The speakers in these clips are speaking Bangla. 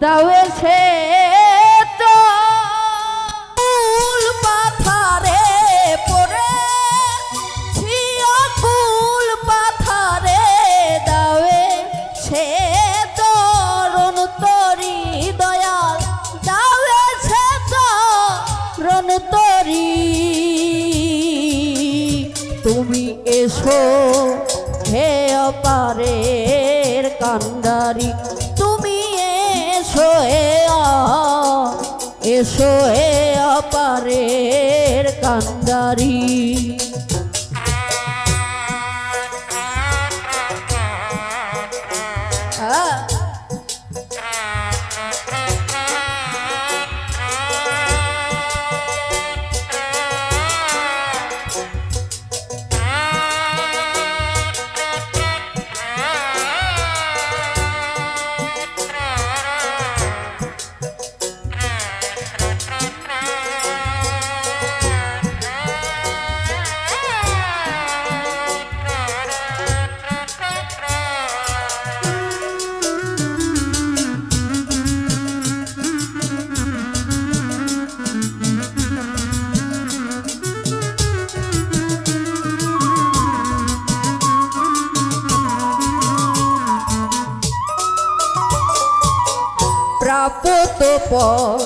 দাওয়ে সে এসো হে অপারের কান্ডারি। পর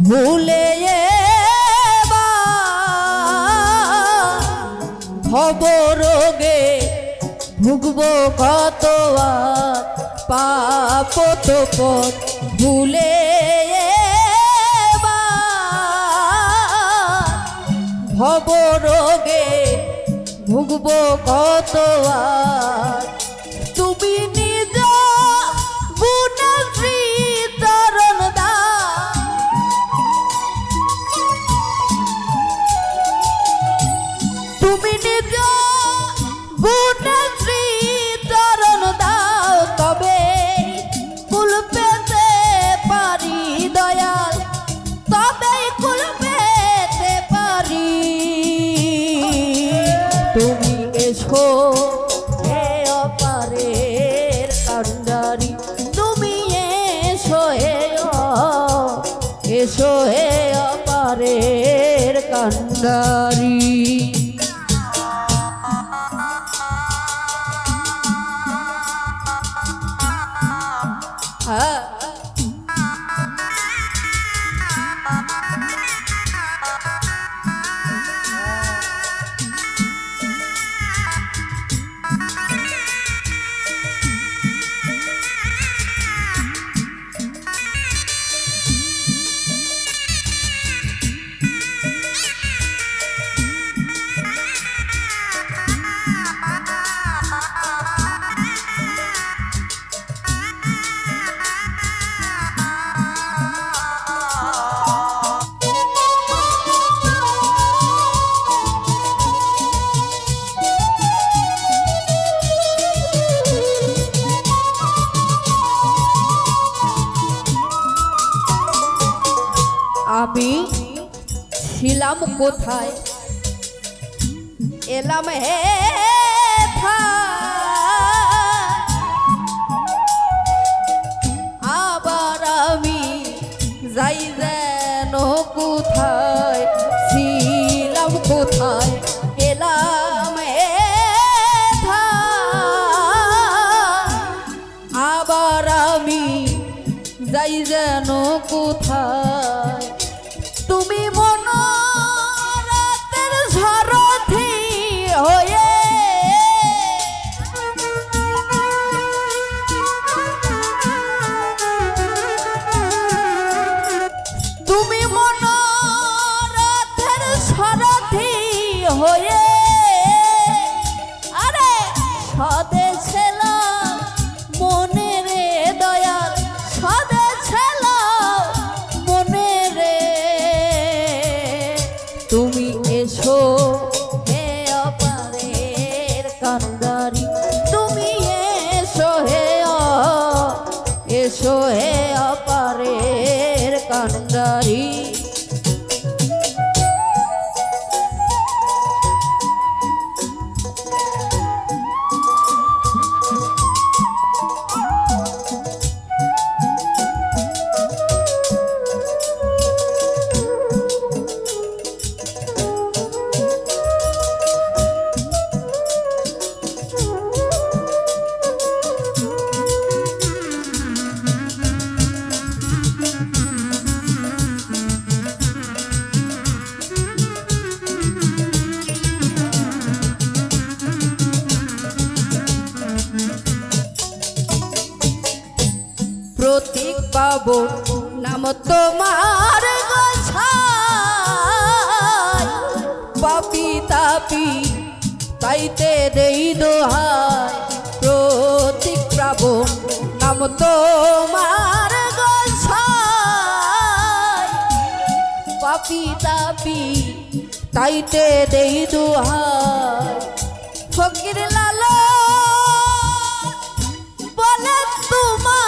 ভুলে ভব রোগে ভুগব কত আর পাপত পর ভুলে ভব রোগে ভুগব কত আর কান্ডারি কোথায়? এলাম হে আবার আমি যাই যেন কোথায়? কোথায়? এলাম হে আবার আমি যাই যেন কোথায়? Hello. প্রতীক পাব নাম তোমার পাপি তাপি তাইতে দেই দোহাই। প্রতীক পাব নাম তোমার পাপি তাপি তাইতে দেই দোহাই। ফকির লালো বলে তোমা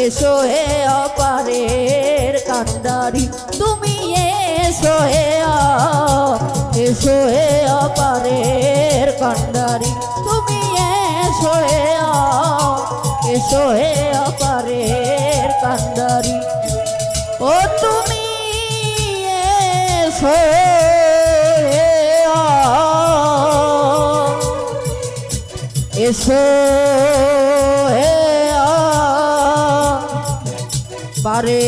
এসো হে অপারের কান্দারি তুমি এসো হে এসো হে অপারের কান্দারি তুমি এসো হে এসো হে অপারের কান্দারি ও তুমি এসো এসো পারে।